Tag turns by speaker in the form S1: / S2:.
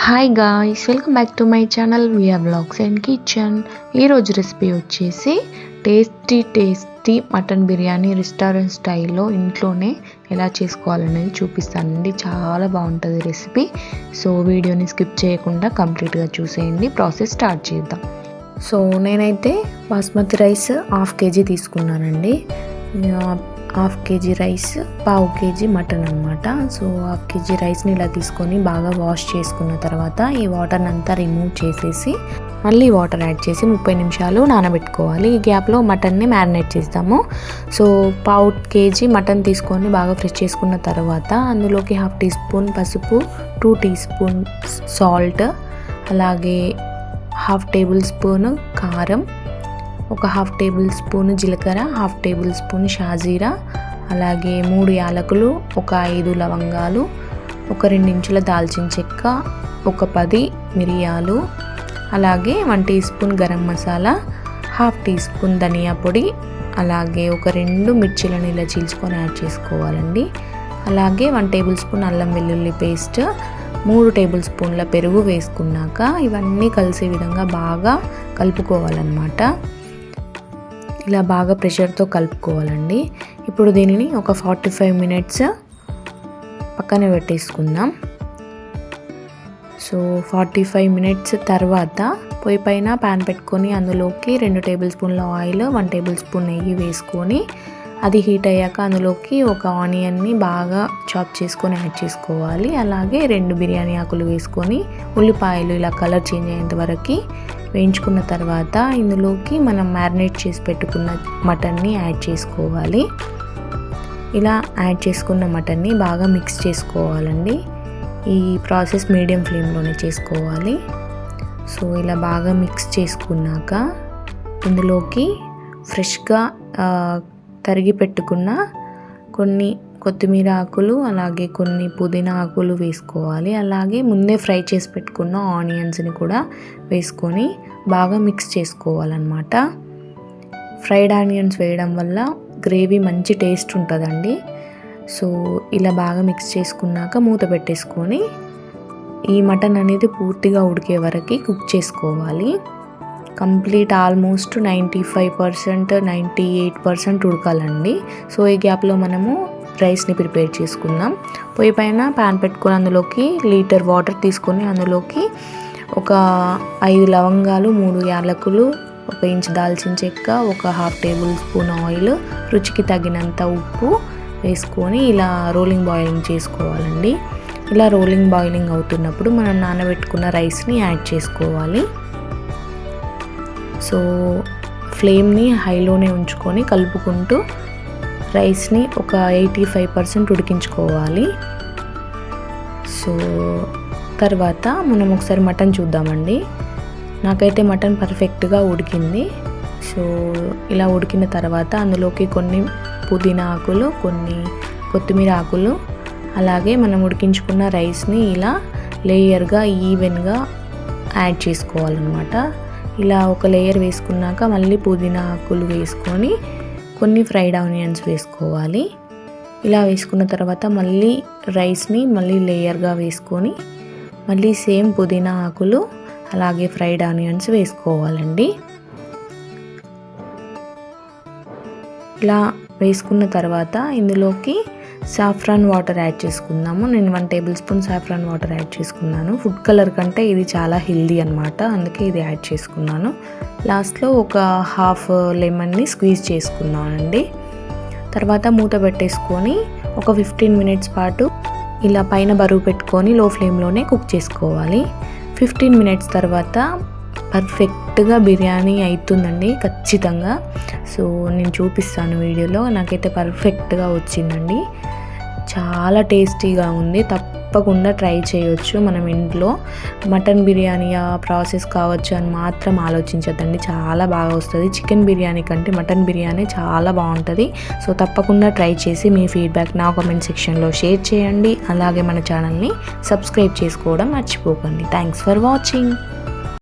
S1: Hi guys welcome back to my channel Viya blogs and kitchen ఈరోజు recipe వచ్చేసి tasty tasty mutton biryani restaurant స్టైల్లో ఇంట్లోనే ఎలా చేసుకోవాలనేది చూపిస్తానండి. చాలా బాగుంటుంది రెసిపీ సో వీడియోని స్కిప్ చేయకుండా కంప్లీట్గా చూసేయండి. ప్రాసెస్ స్టార్ట్ చేద్దాం. సో నేనైతే బాస్మతి రైస్ హాఫ్ కేజీ తీసుకున్నానండి. హాఫ్ కేజీ రైస్ పావు కేజీ మటన్ అనమాట సో హాఫ్ కేజీ రైస్ని ఇలా తీసుకొని బాగా వాష్ చేసుకున్న తర్వాత ఈ వాటర్ని అంతా రిమూవ్ చేసేసి మళ్ళీ వాటర్ యాడ్ చేసి ముప్పై నిమిషాలు నానబెట్టుకోవాలి. ఈ గ్యాప్లో మటన్ని మ్యారినేట్ చేస్తాము. సో పావు కేజీ మటన్ తీసుకొని బాగా ఫ్రెష్ చేసుకున్న తర్వాత అందులోకి హాఫ్ టీ స్పూన్ పసుపు టూ టీ స్పూన్ సాల్ట్ అలాగే హాఫ్ టేబుల్ స్పూన్ కారం ఒక హాఫ్ టేబుల్ స్పూన్ జీలకర్ర హాఫ్ టేబుల్ స్పూన్ షాజీరా అలాగే మూడు యాలకులు ఒక ఐదు లవంగాలు ఒక రెండించుల దాల్చిన చెక్క ఒక పది మిరియాలు అలాగే one teaspoon garam masala half teaspoon ధనియా పొడి అలాగే ఒక రెండు మిర్చిలను ఇలా చీల్చుకొని యాడ్ చేసుకోవాలండి. అలాగే వన్ టేబుల్ స్పూన్ అల్లం వెల్లుల్లి పేస్ట్ మూడు టేబుల్ స్పూన్ల పెరుగు వేసుకున్నాక ఇవన్నీ కలిసే విధంగా బాగా కలుపుకోవాలన్నమాట. ఇలా బాగా ప్రెషర్తో కలుపుకోవాలండి. ఇప్పుడు దీనిని ఒక ఫార్టీ ఫైవ్ మినిట్స్ పక్కన పెట్టేసుకుందాం. సో ఫార్టీ ఫైవ్ మినిట్స్ తర్వాత పొయ్యి పైన ప్యాన్ పెట్టుకొని అందులోకి రెండు టేబుల్ స్పూన్ల ఆయిల్ వన్ టేబుల్ స్పూన్ నెయ్యి వేసుకొని అది హీట్ అయ్యాక అందులోకి ఒక ఆనియన్ని బాగా చాప్ చేసుకొని యాడ్ చేసుకోవాలి. అలాగే రెండు బిర్యానీ ఆకులు వేసుకొని ఉల్లిపాయలు ఇలా కలర్ చేంజ్ అయ్యేంత వరకు వేయించుకున్న తర్వాత ఇందులోకి మనం మ్యారినేట్ చేసి పెట్టుకున్న మటన్ని యాడ్ చేసుకోవాలి. ఇలా యాడ్ చేసుకున్న మటన్ని బాగా మిక్స్ చేసుకోవాలండి. ఈ ప్రాసెస్ మీడియం ఫ్లేమ్లోనే చేసుకోవాలి. సో ఇలా బాగా మిక్స్ చేసుకున్నాక ఇందులోకి ఫ్రెష్గా తరిగి పెట్టుకున్న కొన్ని కొత్తిమీర ఆకులు అలాగే కొన్ని పుదీనా ఆకులు వేసుకోవాలి. అలాగే ముందే ఫ్రై చేసి పెట్టుకున్న ఆనియన్స్ని కూడా వేసుకొని బాగా మిక్స్ చేసుకోవాలన్నమాట. ఫ్రైడ్ ఆనియన్స్ వేయడం వల్ల గ్రేవీ మంచి టేస్ట్ ఉంటుందండి. సో ఇలా బాగా మిక్స్ చేసుకున్నాక మూత పెట్టేసుకొని ఈ మటన్ అనేది పూర్తిగా ఉడికే వరకు కుక్ చేసుకోవాలి. Complete almost ninety five percent ninety eight percent ఉడకాలండి. So ఈ గ్యాప్లో మనము రైస్ని ప్రిపేర్ చేసుకుందాం. పొయ్యి పైన ప్యాన్ పెట్టుకొని అందులోకి లీటర్ వాటర్ తీసుకొని అందులోకి ఒక ఐదు లవంగాలు మూడు యాలకులు ఒక ఇంచ్ దాల్చిన చెక్క ఒక హాఫ్ టేబుల్ స్పూన్ ఆయిల్ రుచికి తగినంత ఉప్పు వేసుకొని ఇలా రోలింగ్ బాయిలింగ్ చేసుకోవాలండి. ఇలా రోలింగ్ బాయిలింగ్ అవుతున్నప్పుడు మనం నానబెట్టుకున్న రైస్ని యాడ్ చేసుకోవాలి. సో ఫ్లేమ్ని హైలోనే ఉంచుకొని కలుపుకుంటూ రైస్ని ఒక ఎయిటీ ఫైవ్ పర్సెంట్ ఉడికించుకోవాలి. సో తర్వాత మనం ఒకసారి మటన్ చూద్దామండి. నాకైతే మటన్ పర్ఫెక్ట్గా ఉడికింది. సో ఇలా ఉడికిన తర్వాత అందులోకి కొన్ని పుదీనా ఆకులు కొన్ని కొత్తిమీర ఆకులు అలాగే మనం ఉడికించుకున్న రైస్ని ఇలా లేయర్గా ఈవెన్గా యాడ్ చేసుకోవాలన్నమాట. ఇలా ఒక లేయర్ వేసుకున్నాక మళ్ళీ పుదీనా ఆకులు వేసుకొని కొన్ని ఫ్రైడ్ ఆనియన్స్ వేసుకోవాలి. ఇలా వేసుకున్న తర్వాత మళ్ళీ రైస్ని మళ్ళీ లేయర్గా వేసుకొని మళ్ళీ సేమ్ పుదీనా ఆకులు అలాగే ఫ్రైడ్ ఆనియన్స్ వేసుకోవాలండి. ఇలా వేసుకున్న తర్వాత ఇందులోకి సాఫ్రాన్ వాటర్ యాడ్ చేసుకుందాము. నేను one tablespoon saffron water add చేసుకున్నాను. ఫుడ్ కలర్ కంటే ఇది చాలా హెల్దీ అనమాట అందుకే ఇది యాడ్ చేసుకున్నాను. లాస్ట్లో ఒక హాఫ్ లెమన్ని స్క్వీజ్ చేసుకున్నానండి. తర్వాత మూత పెట్టేసుకొని ఒక ఫిఫ్టీన్ మినిట్స్ పాటు ఇలా పైన బరువు పెట్టుకొని లో ఫ్లేమ్లోనే కుక్ చేసుకోవాలి. ఫిఫ్టీన్ మినిట్స్ తర్వాత పర్ఫెక్ట్గా బిర్యానీ అవుతుందండి ఖచ్చితంగా. సో నేను చూపిస్తాను వీడియోలో. నాకైతే పర్ఫెక్ట్గా వచ్చిందండి. చాలా టేస్టీగా ఉంది. తప్పకుండా ట్రై చేయొచ్చు మనం ఇంట్లో. మటన్ బిర్యానీ ప్రాసెస్ కావచ్చు అని మాత్రం ఆలోచించద్దండి. చాలా బాగా వస్తుంది. చికెన్ బిర్యానీ కంటే మటన్ బిర్యానీ చాలా బాగుంటుంది. సో తప్పకుండా ట్రై చేసి మీ ఫీడ్బ్యాక్ నా కామెంట్ సెక్షన్లో షేర్ చేయండి. అలాగే మన ఛానల్ని సబ్స్క్రైబ్ చేసుకోవడం మర్చిపోకండి. Thanks for watching.